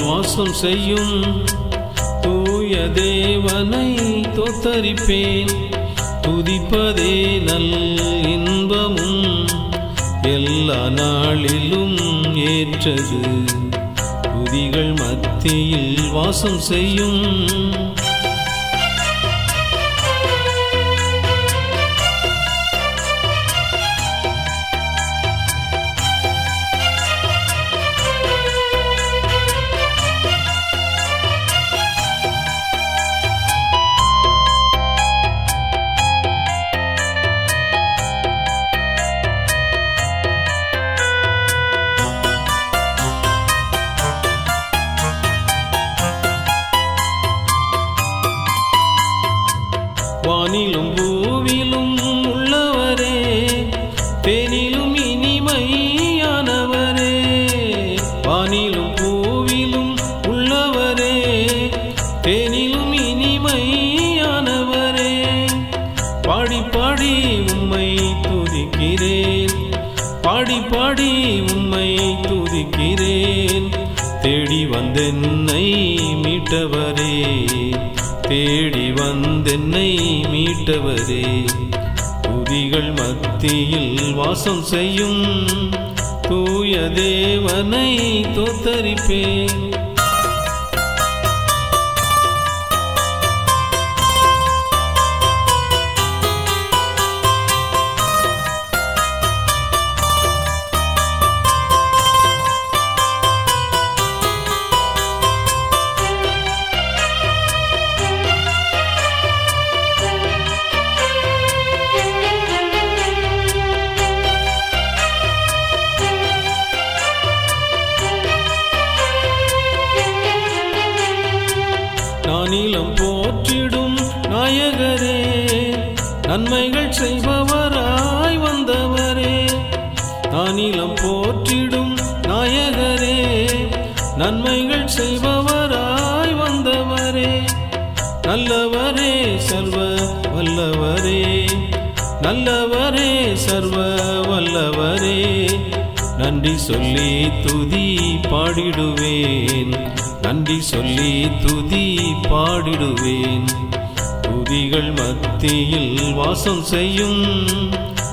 வாசம் செய்யும். தூய தேவனை தோத்தரிப்பேன். துதிப்பதே நல் இன்பமும். எல்லா நாளிலும் ஏற்றது. துதிகள் மத்தியில் வாசம் செய்யும். துதிக்கிறேன். பாடி பாடி உம்மை துதிக்கிறேன். தேடி வந்தென்னை மீட்டவரே. தேடி வந்தென்னை மீட்டவரே. துதிகள் மத்தியில் வாசம் செய்யும். தூய தேவனை தோத்தரிப்பேன். நானிலம் போற்றிடும் நாயகரே. நன்மைகள் செய்பவராய் வந்தவரே. நானிலம் போற்றிடும் நாயகரே. நன்மைகள் செய்பவராய் வந்தவரே. நல்லவரே சர்வ வல்லவரே. நல்லவரே சர்வ வல்லவரே. நன்றி சொல்லி துதி பாடிடுவேன். நன்றி சொல்லி துதி பாடிடுவேன். துதிகள் மத்தியில் வாசம் செய்யும்.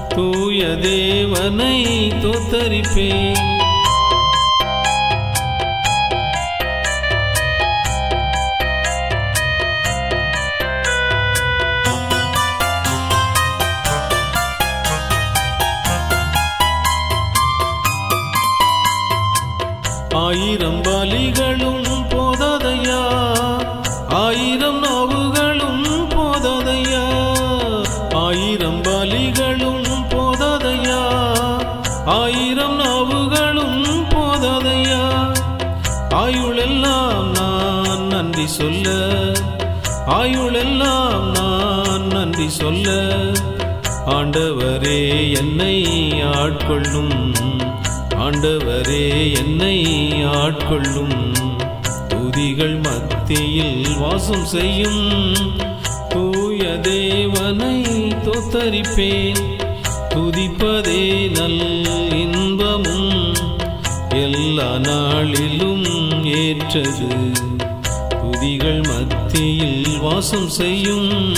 தூய தேவனை தோத்தரிப்பேன். ஆயிரம் பலிகளும் ஆயுளெல்லாம் நான் நன்றி சொல்ல. ஆயுளெல்லாம் நான் நன்றி சொல்ல. ஆண்டவரே என்னை ஆட்கொள்ளும். ஆண்டவரே என்னை ஆட்கொள்ளும். துதிகள் மத்தியில் வாசம் செய்யும். தூய தேவனை தோத்தரிப்பேன். துதிப்பதே நல் இன்பமும். எல்லா நாளிலும் ஏற்றது. துதிகள் மத்தியில் வாசம் செய்யும்.